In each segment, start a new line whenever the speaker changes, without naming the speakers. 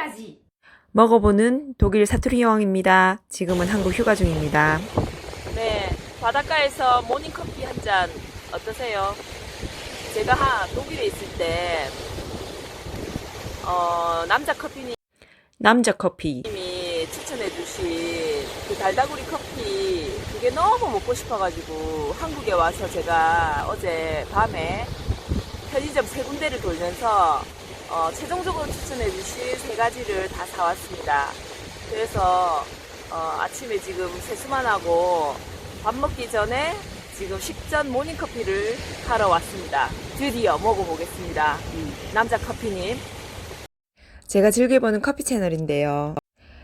해야지.
먹어보는 독일 사투리 여왕입니다. 지금은 한국 휴가 중입니다.
네, 바닷가에서 모닝커피 한 잔 어떠세요? 제가 하, 독일에 있을 때, 어, 남자 커피님이
남자 커피.
추천해주신 그 달다구리 커피, 그게 너무 먹고 싶어가지고, 한국에 와서 제가 어제 밤에 편의점 세 군데를 돌면서, 어, 최종적으로 추천해 주신 세 가지를 다 사왔습니다. 그래서, 어, 아침에 지금 세수만 하고, 밥 먹기 전에 지금 식전 모닝커피를 하러 왔습니다. 드디어 먹어보겠습니다. 남자 커피님.
제가 즐겨보는 커피 채널인데요.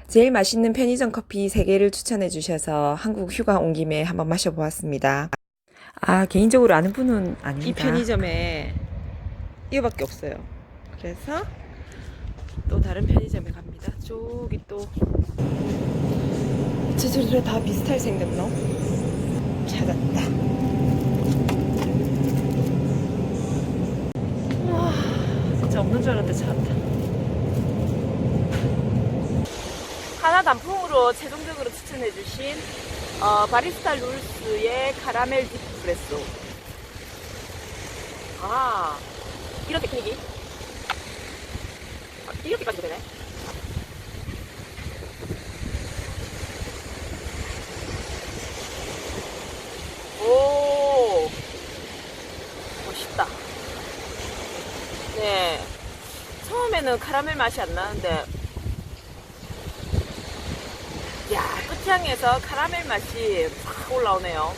제일 맛있는 편의점 커피 3개를 추천해 주셔서 한국 휴가 온 김에 한번 마셔보았습니다. 아, 개인적으로 아는 분은 아닙니다.
이 편의점에 이거밖에 없어요. 그래서 또 다른 편의점에 갑니다. 저기 또
저저저 다 비슷할 생겼노? 찾았다.
진짜 없는 줄 알았는데 찾았다. 하나 단품으로 최종적으로 추천해주신 어, 바리스타 룰스의 카라멜 디프레소. 아 크기? 아, 이렇게까지 되네. 오 멋있다. 네. 처음에는 카라멜 맛이 안 나는데, 야, 끝향에서 카라멜 맛이 확 올라오네요.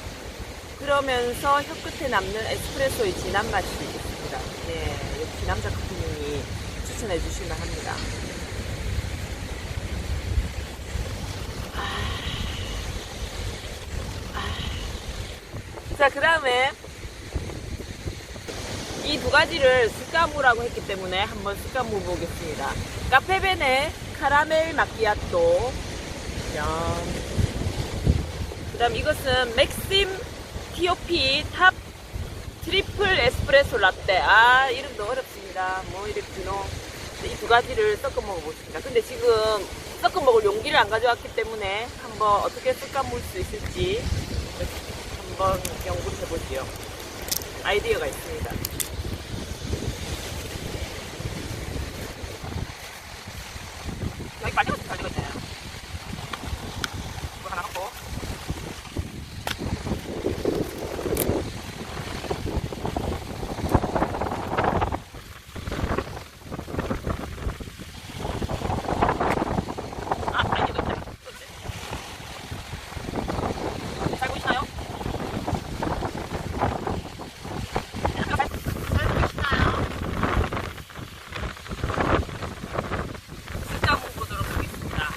그러면서 혀끝에 남는 에스프레소의 진한 맛이 있습니다. 네, 역시 남자 커피님이 추천해 주실만 합니다. 아. 아. 자, 그 다음에 이 두 가지를 스카무라고 했기 때문에 한번 스카무 보겠습니다. 카페벤의 카라멜 마키아토. 짠. 그 다음 이것은 맥심 TOP 탑 트리플 에스프레소 라떼. 아, 이름도 어렵습니다. 뭐 이랬지노. 이 두 가지를 섞어 먹어보겠습니다. 근데 지금 섞어 먹을 용기를 안 가져왔기 때문에 한번 어떻게 섞어 먹을 수 있을지 한번 연구를 해볼게요. 아이디어가 있습니다. 여기 빨리 가서 잘 되겠네. 이거 하나 갖고. 아, 아니, 이거 없네. 어째? 잘 보이시나요? 잘, 잘 보이시나요? 숫자 보도록 하겠습니다.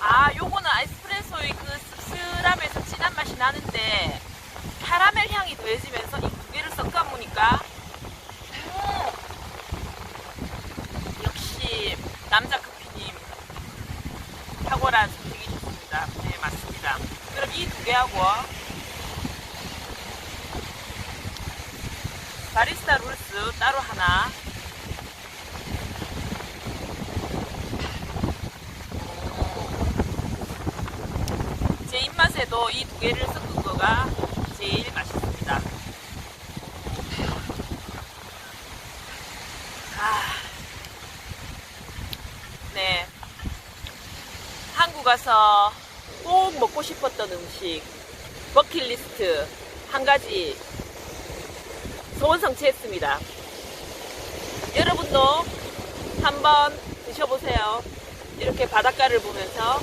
아, 요거는 에스프레소의 그 씁쓸하면서 진한 맛이 나는데 카라멜 향이 더해지면서 이 두 개를 섞어 보니까 음, 역시 남자 커피님 탁월한 선택이 좋습니다. 네, 맞습니다. 개하고 바리스타 룰스 따로 하나 제 입맛에도 이 두 개를 섞은 거가 제일 맛있습니다. 아, 네. 한국 와서 꼭 먹고 싶었던 음식, 버킷리스트 한 가지 소원 성취했습니다. 여러분도 한번 드셔보세요. 이렇게 바닷가를 보면서